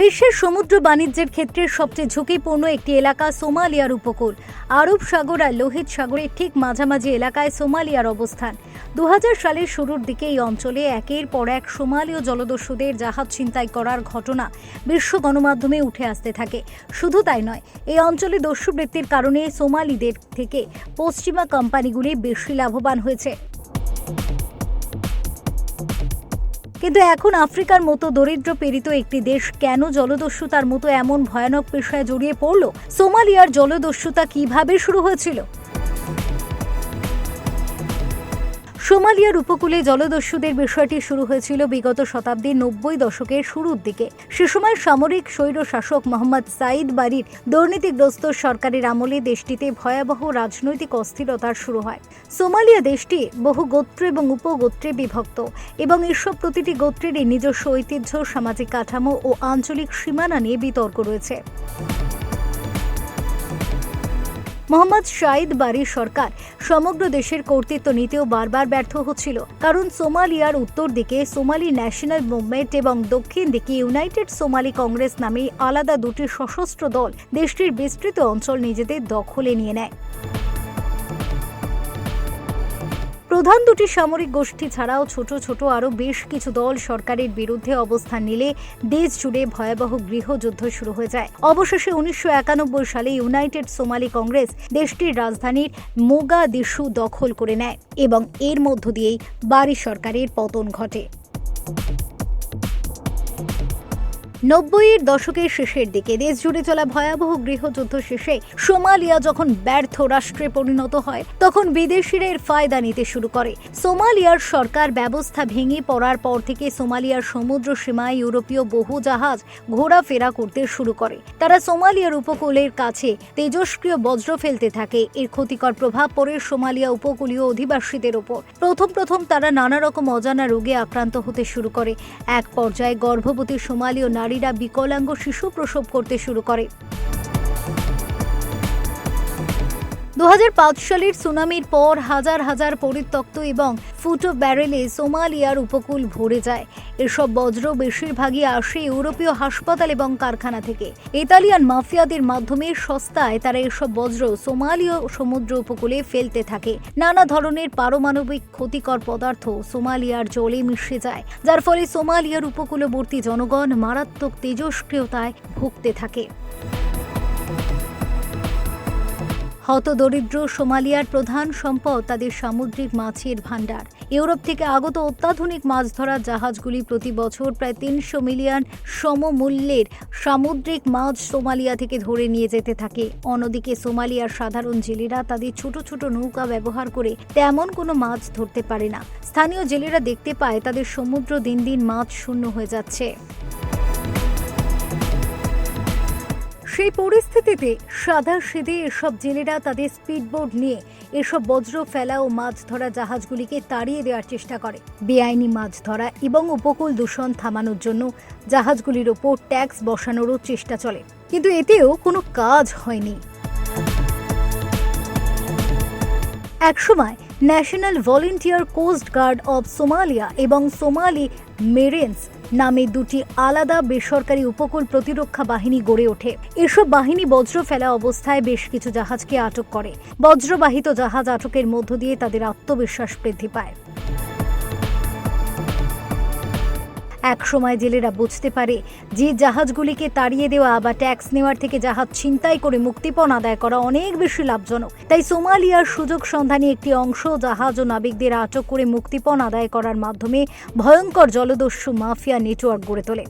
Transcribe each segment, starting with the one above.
বিশ্বের সমুদ্র বাণিজ্যের ক্ষেত্রে সবচেয়ে ঝুঁকিপূর্ণ একটি এলাকা সোমালিয়ার উপকূল। আরব সাগর আর লোহিত সাগরের ঠিক মাঝামাঝি এলাকায় সোমালিয়ার অবস্থান। দু হাজার সালের শুরুর দিকে এই অঞ্চলে একের পর এক সোমালীয় জলদস্যুদের জাহাজ ছিনতাই করার ঘটনা বিশ্ব গণমাধ্যমে উঠে আসতে থাকে। শুধু তাই নয়, এই অঞ্চলে দস্যুবৃত্তির কারণে সোমালিদের থেকে পশ্চিমা কোম্পানিগুলি বেশি লাভবান হয়েছে। কিন্তু এখন আফ্রিকার মতো দরিদ্র পীড়িত একটি দেশ কেন জলদস্যুতার মতো এমন ভয়ানক পেশায় জড়িয়ে পড়ল? সোমালিয়ার জলদস্যুতা কীভাবে শুরু হয়েছিল? সোমালিয়ার উপকূলে জলদস্যুদের বিষয়টি শুরু হয়েছিল বিগত শতাব্দীর নব্বই দশকের শুরুর দিকে। সে সময় সামরিক স্বৈর শাসক মোহাম্মদ সাইদ বাড়ির দুর্নীতিগ্রস্ত সরকারের আমলে দেশটিতে ভয়াবহ রাজনৈতিক অস্থিরতার শুরু হয়। সোমালিয়া দেশটি বহু গোত্র এবং উপগোত্রে বিভক্ত এবং এসব প্রতিটি গোত্রেরই নিজস্ব ঐতিহ্য, সামাজিক কাঠামো ও আঞ্চলিক সীমানা নিয়ে বিতর্ক রয়েছে। মোহাম্মদ শাহিদ বারি সরকার। সমগ্র দেশের কর্তৃত্ব নিতেও বারবার ব্যর্থ হচ্ছিল। কারণ সোমালিয়ার উত্তর দিকে সোমালি ন্যাশনাল মুভমেন্ট এবং দক্ষিণ দিকে ইউনাইটেড সোমালি কংগ্রেস নামে আলাদা দুটি সশস্ত্র দল দেশটির বিস্তৃত অঞ্চল নিজেদের দখলে নিয়ে নেয়। প্রধান দুটি সামরিক গোষ্ঠী ছাড়াও ছোট ছোট আরও বেশ কিছু দল সরকারের বিরুদ্ধে অবস্থান নিলে দেশ জুড়ে ভয়াবহ গৃহযুদ্ধ শুরু হয়ে যায়। অবশেষে উনিশশো একানব্বই সালে ইউনাইটেড সোমালি কংগ্রেস দেশটির রাজধানীর মোগাদিশু দখল করে নেয় এবং এর মধ্য দিয়েই বাড়ি সরকারের পতন ঘটে। নব্বইয়ের দশকের শেষের দিকে দেশ জুড়ে চলা ভয়াবহ গৃহযুদ্ধ শেষে সোমালিয়া যখন ব্যর্থ রাষ্ট্রে পরিণত হয়, তখন বিদেশিরা এর ফায়দা নিতে শুরু করে। সোমালিয়ার সরকার ব্যবস্থা ভেঙে পড়ার পর থেকে সোমালিয়ার সমুদ্র সীমায় ইউরোপীয় বহু জাহাজ ঘোরাফেরা করতে শুরু করে। তারা সোমালিয়ার উপকূলের কাছে তেজস্ক্রিয় বজ্র ফেলতে থাকে। এর ক্ষতিকর প্রভাব পড়ে সোমালিয়া উপকূলীয় অধিবাসীদের ওপর। প্রথম প্রথম তারা নানা রকম অজানা রোগে আক্রান্ত হতে শুরু করে। এক পর্যায়ে গর্ভবতী সোমালীয় নারীরা বিকলাঙ্গ শিশু প্রসব করতে শুরু করে। দু হাজার পাঁচ সালের সুনামির পর হাজার হাজার পরিত্যক্ত এবং ফুটো ব্যারেলে সোমালিয়ার উপকূল ভরে যায়। এসব বজ্র বেশিরভাগই আসে ইউরোপীয় হাসপাতাল এবং কারখানা থেকে। ইতালিয়ান মাফিয়াদের মাধ্যমে সস্তায় তারা এসব বজ্র সোমালীয় সমুদ্র উপকূলে ফেলতে থাকে। নানা ধরনের পারমাণবিক ক্ষতিকর পদার্থ সোমালিয়ার জলে মিশে যায়, যার ফলে সোমালিয়ার উপকূলবর্তী জনগণ মারাত্মক তেজস্ক্রিয়তায় ভুগতে থাকে। হতদরিদ্র সোমালিয়ার প্রধান সম্পদ তাদের সামুদ্রিক মাছের ভাণ্ডার। ইউরোপ থেকে আগত অত্যাধুনিক মাছ ধরার জাহাজগুলি প্রতি বছর প্রায় তিনশো মিলিয়ন সমমূল্যের সামুদ্রিক মাছ সোমালিয়া থেকে ধরে নিয়ে যেতে থাকে। অন্যদিকে সোমালিয়ার সাধারণ জেলেরা তাদের ছোট ছোট নৌকা ব্যবহার করে তেমন কোনো মাছ ধরতে পারে না। স্থানীয় জেলেরা দেখতে পায় তাদের সমুদ্র দিন দিন মাছ শূন্য হয়ে যাচ্ছে। সেই পরিস্থিতিতে সাদা সেদে এসব জেলেরা তাদের স্পিডবোট নিয়ে এসব বজ্র, ফেলা ও মাছ ধরা জাহাজগুলিকে তাড়িয়ে দেওয়ার চেষ্টা করে। বেআইনি মাছ ধরা এবং উপকূল দূষণ থামানোর জন্য জাহাজগুলির ওপর ট্যাক্স বসানোরও চেষ্টা চলে। কিন্তু এতেও কোনো কাজ হয়নি। একসময় national volunteer coast guard of Somalia এবং সোমালি মেরেন্স নামে দুটি আলাদা বেসরকারি উপকূল প্রতিরক্ষা বাহিনী গড়ে ওঠে। এসব বাহিনী বজ্র ফেলা অবস্থায় বেশ কিছু জাহাজকে আটক করে। বজ্রবাহিত জাহাজ আটকের মধ্য দিয়ে তাদের আত্মবিশ্বাস বৃদ্ধি পায়। এক সময় জেলেরা বুঝতে পারে যে জাহাজগুলিকে তাড়িয়ে দেওয়া বা ট্যাক্স নেওয়ার থেকে জাহাজ ছিনতাই করে মুক্তিপণ আদায় করা অনেক বেশি লাভজনক। তাই সোমালিয়ার সুযোগ সন্ধানী একটি অংশ জাহাজ ও নাবিকদের আটক করে মুক্তিপণ আদায় করার মাধ্যমে ভয়ঙ্কর জলদস্যু মাফিয়া নেটওয়ার্ক গড়ে তোলে।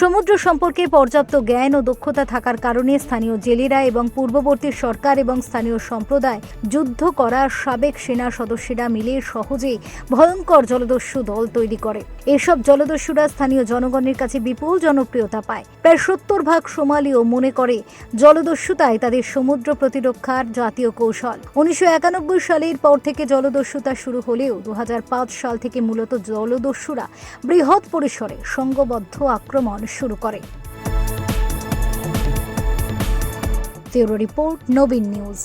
সমুদ্র সম্পর্কে পর্যাপ্ত জ্ঞান ও দক্ষতা থাকার কারণে স্থানীয় জেলেরা এবং পূর্ববর্তী সরকার এবং স্থানীয় সম্প্রদায় যুদ্ধ করা সাবেক সেনা সদস্যরা মিলে সহজেই ভয়ঙ্কর জলদস্যু দল তৈরি করে। এসব জলদস্যুরা স্থানীয় জনগণের কাছে বিপুল জনপ্রিয়তা পায়। প্রায় সত্তর ভাগ সোমালিও মনে করে জলদস্যুতায় তাদের সমুদ্র প্রতিরক্ষার জাতীয় কৌশল। উনিশশো একানব্বই সালের পর থেকে জলদস্যুতা শুরু হলেও দু হাজার পাঁচ সাল থেকে মূলত জলদস্যুরা বৃহৎ পরিসরে সংঘবদ্ধ আক্রমণ শুরু করে। Bureau report Nabin news.